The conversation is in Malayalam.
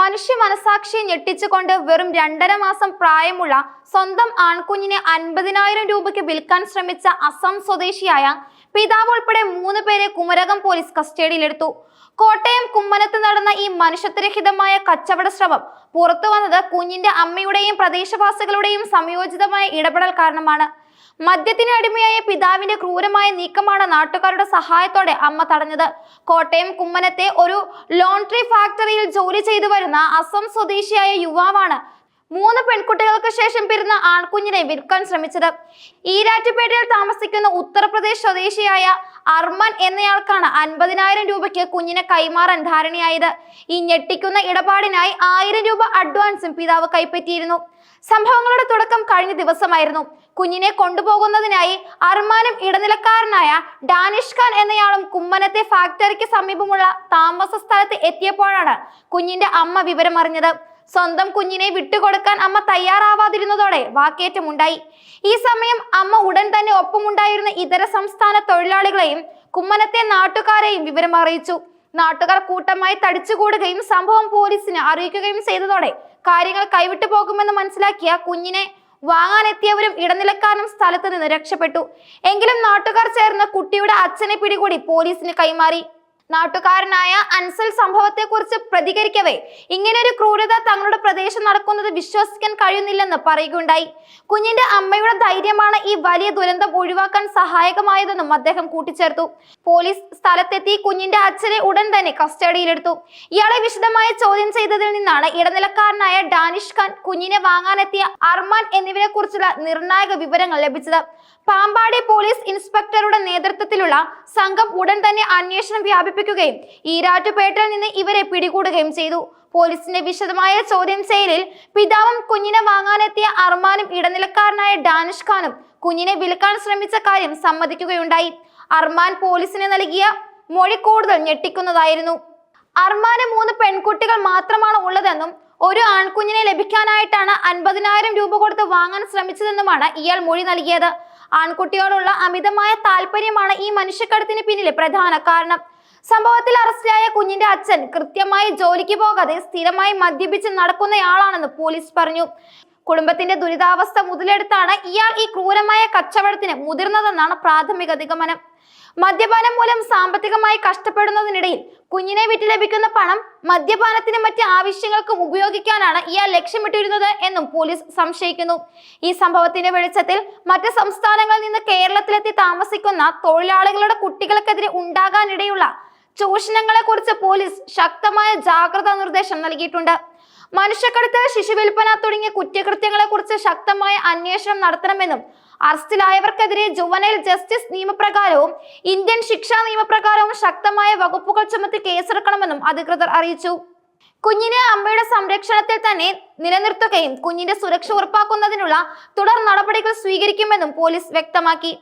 മനുഷ്യ മനസാക്ഷിയെ ഞെട്ടിച്ചുകൊണ്ട് വെറും രണ്ടര മാസം പ്രായമുള്ള സ്വന്തം ആൺകുഞ്ഞിനെ അൻപതിനായിരം രൂപയ്ക്ക് വിൽക്കാൻ ശ്രമിച്ച അസം സ്വദേശിയായ പിതാവ് ഉൾപ്പെടെ മൂന്ന് പേരെ കുമരകം പോലീസ് കസ്റ്റഡിയിലെടുത്തു. കോട്ടയം കുമ്മനത്ത് നടന്ന ഈ മനുഷ്യത്വരഹിതമായ കച്ചവട ശ്രമം പുറത്തു വന്നത് കുഞ്ഞിന്റെ അമ്മയുടെയും പ്രദേശവാസികളുടെയും സംയോജിതമായ ഇടപെടൽ കാരണമാണ്. മദ്യത്തിന് അടിമയായ പിതാവിന്റെ ക്രൂരമായ നീക്കമാണ് നാട്ടുകാരുടെ സഹായത്തോടെ അമ്മ തടഞ്ഞത്. കോട്ടയം കുമ്മനത്തെ ഒരു ലോണ്ടറി ഫാക്ടറിയിൽ ജോലി ചെയ്തു വരുന്ന അസം സ്വദേശിയായ യുവാവാണ് മൂന്ന് പെൺകുട്ടികൾക്ക് ശേഷം പിറന്ന ആൺകുഞ്ഞിനെ വിൽക്കാൻ ശ്രമിച്ചത്. ഈരാറ്റുപേട്ടയിൽ താമസിക്കുന്ന ഉത്തർപ്രദേശ് സ്വദേശിയായ അർമൻ എന്നയാൾക്കാണ് അൻപതിനായിരം രൂപയ്ക്ക് കുഞ്ഞിനെ കൈമാറാൻ ധാരണയായത്. ഈ ഞെട്ടിക്കുന്ന ഇടപാടിനായി ആയിരം രൂപ അഡ്വാൻസും പിതാവ് കൈപ്പറ്റിയിരുന്നു. സംഭവങ്ങളുടെ തുടക്കം കഴിഞ്ഞ ദിവസമായിരുന്നു. കുഞ്ഞിനെ കൊണ്ടുപോകുന്നതിനായി അർമാനും ഇടനിലക്കാരനായ ഡാനിഷ് ഖാൻ എന്നയാളും കുമ്മനത്തെ ഫാക്ടറിക്ക് സമീപമുള്ള താമസ സ്ഥലത്ത് എത്തിയപ്പോഴാണ് കുഞ്ഞിന്റെ അമ്മ വിവരമറിഞ്ഞത്. സ്വന്തം കുഞ്ഞിനെ വിട്ടുകൊടുക്കാൻ അമ്മ തയ്യാറാവാതിരുന്നതോടെ വാക്കേറ്റമുണ്ടായി. ഈ സമയം അമ്മ ഉടൻ തന്നെ ഒപ്പമുണ്ടായിരുന്ന ഇതര സംസ്ഥാന തൊഴിലാളികളെയും കുമ്മനത്തെ നാട്ടുകാരെയും വിവരം അറിയിച്ചു നാട്ടുകാർ കൂട്ടമായി തടിച്ചുകൂടുകയും സംഭവം പോലീസിന് അറിയിക്കുകയും ചെയ്തതോടെ കാര്യങ്ങൾ കൈവിട്ടു പോകുമെന്ന് മനസ്സിലാക്കിയ കുഞ്ഞിനെ വാങ്ങാനെത്തിയവരും ഇടനിലക്കാരനും സ്ഥലത്ത് നിന്ന് രക്ഷപ്പെട്ടു. എങ്കിലും നാട്ടുകാർ ചേർന്ന് കുട്ടിയുടെ അച്ഛനെ പിടികൂടി പോലീസിന് കൈമാറി. നാട്ടുകാരനായ അൻസൽ സംഭവത്തെക്കുറിച്ച് പ്രതികരിക്കവേ. ഇങ്ങനൊരു ക്രൂരത തങ്ങളുടെ പ്രദേശം നടക്കുന്നത് വിശ്വസിക്കാൻ കഴിയുന്നില്ലെന്ന് പറയുകയുണ്ടായി. കുഞ്ഞിന്റെ അമ്മയുടെ ധൈര്യമാണ് ഈ വലിയ ദുരന്തം ഒഴിവാക്കാൻ സഹായകമായതെന്നും അദ്ദേഹം കൂട്ടിച്ചേർത്തു. പോലീസ് സ്ഥലത്തെത്തി കുഞ്ഞിന്റെ അച്ഛനെ ഉടൻ തന്നെ കസ്റ്റഡിയിലെടുത്തു. ഇയാളെ വിശദമായി ചോദ്യം ചെയ്തതിൽ നിന്നാണ് ഇടനിലക്കാരനായ ഡാനിഷ് ഖാൻ കുഞ്ഞിനെ വാങ്ങാനെത്തിയ അർമാൻ എന്നിവരെ കുറിച്ചുള്ള നിർണായക വിവരങ്ങൾ ലഭിച്ചത്. പാമ്പാടി പോലീസ് ഇൻസ്പെക്ടറുടെ നേതൃത്വത്തിലുള്ള സംഘം ഉടൻ തന്നെ അന്വേഷണം വ്യാപിപ്പിക്കുകയും ഈരാറ്റുപേട്ടയിൽ നിന്ന് ഇവരെ പിടികൂടുകയും ചെയ്തു. പോലീസിന്റെ വിശദമായ ചോദ്യം ചെയ്യലിൽ പിതാവും കുഞ്ഞിനെ വാങ്ങാനെത്തിയ അർമാനും ഇടനിലക്കാരനായ ഡാനിഷ് ഖാനും കുഞ്ഞിനെ വിൽക്കാൻ ശ്രമിച്ച കാര്യം സമ്മതിക്കുകയുണ്ടായി. അർമാൻ പോലീസിന് നൽകിയ മൊഴി കൂടുതൽ ഞെട്ടിക്കുന്നതായിരുന്നു. അർമാന് മൂന്ന് പെൺകുട്ടികൾ മാത്രമാണ് ഉള്ളതെന്നും ഒരു ആൺകുഞ്ഞിനെ ലഭിക്കാനായിട്ടാണ് അൻപതിനായിരം രൂപ കൊടുത്ത് വാങ്ങാൻ ശ്രമിച്ചതെന്നുമാണ് ഇയാൾ മൊഴി നൽകിയത്. ആൺകുട്ടിയോടുള്ള അമിതമായ താല്പര്യമാണ് ഈ മനുഷ്യക്കടത്തിന് പിന്നിലെ പ്രധാന കാരണം. സംഭവത്തിൽ അറസ്റ്റിലായ കുഞ്ഞിന്റെ അച്ഛൻ കൃത്യമായി ജോലിക്ക് പോകാതെ സ്ഥിരമായി മദ്യപിച്ച് നടക്കുന്നയാളാണെന്ന് പോലീസ് പറഞ്ഞു. കുടുംബത്തിന്റെ ദുരിതാവസ്ഥ മുതലെടുത്താണ് ഇയാൾ ഈ ക്രൂരമായ കച്ചവടത്തിന് മുതിർന്നതെന്നാണ് പ്രാഥമിക നിഗമനം. മദ്യപാനം മൂലം സാമ്പത്തികമായി കഷ്ടപ്പെടുന്നതിനിടയിൽ കുഞ്ഞിനെ വിറ്റ് ലഭിക്കുന്ന പണം മദ്യപാനത്തിനും മറ്റ് ആവശ്യങ്ങൾക്കും ഉപയോഗിക്കാനാണ് ഇയാൾ ലക്ഷ്യമിട്ടിരുന്നത് എന്നും പോലീസ് സംശയിക്കുന്നു. ഈ സംഭവത്തിന്റെ വെളിച്ചത്തിൽ മറ്റ് സംസ്ഥാനങ്ങളിൽ നിന്ന് കേരളത്തിലെത്തി താമസിക്കുന്ന തൊഴിലാളികളുടെ കുട്ടികൾക്കെതിരെ ഉണ്ടാകാനിടയുള്ള ചൂഷണങ്ങളെ കുറിച്ച് പോലീസ് ശക്തമായ ജാഗ്രതാ നിർദ്ദേശം നൽകിയിട്ടുണ്ട്. മനുഷ്യക്കടത്ത് ശിശുവിൽപ്പന തുടങ്ങിയ കുറ്റകൃത്യങ്ങളെ കുറിച്ച് ശക്തമായ അന്വേഷണം നടത്തണമെന്നും അറസ്റ്റിലായവർക്കെതിരെ ജുവനൈൽ ജസ്റ്റിസ് നിയമപ്രകാരവും ഇന്ത്യൻ ശിക്ഷാ നിയമപ്രകാരവും ശക്തമായ വകുപ്പുകൾ ചുമത്തി കേസെടുക്കണമെന്നും അധികൃതർ അറിയിച്ചു. കുഞ്ഞിനെ അമ്മയുടെ സംരക്ഷണത്തിൽ തന്നെ നിലനിർത്തുകയും കുഞ്ഞിന്റെ സുരക്ഷ ഉറപ്പാക്കുന്നതിനുള്ള തുടർ നടപടികൾ സ്വീകരിക്കുമെന്നും പോലീസ് വ്യക്തമാക്കി.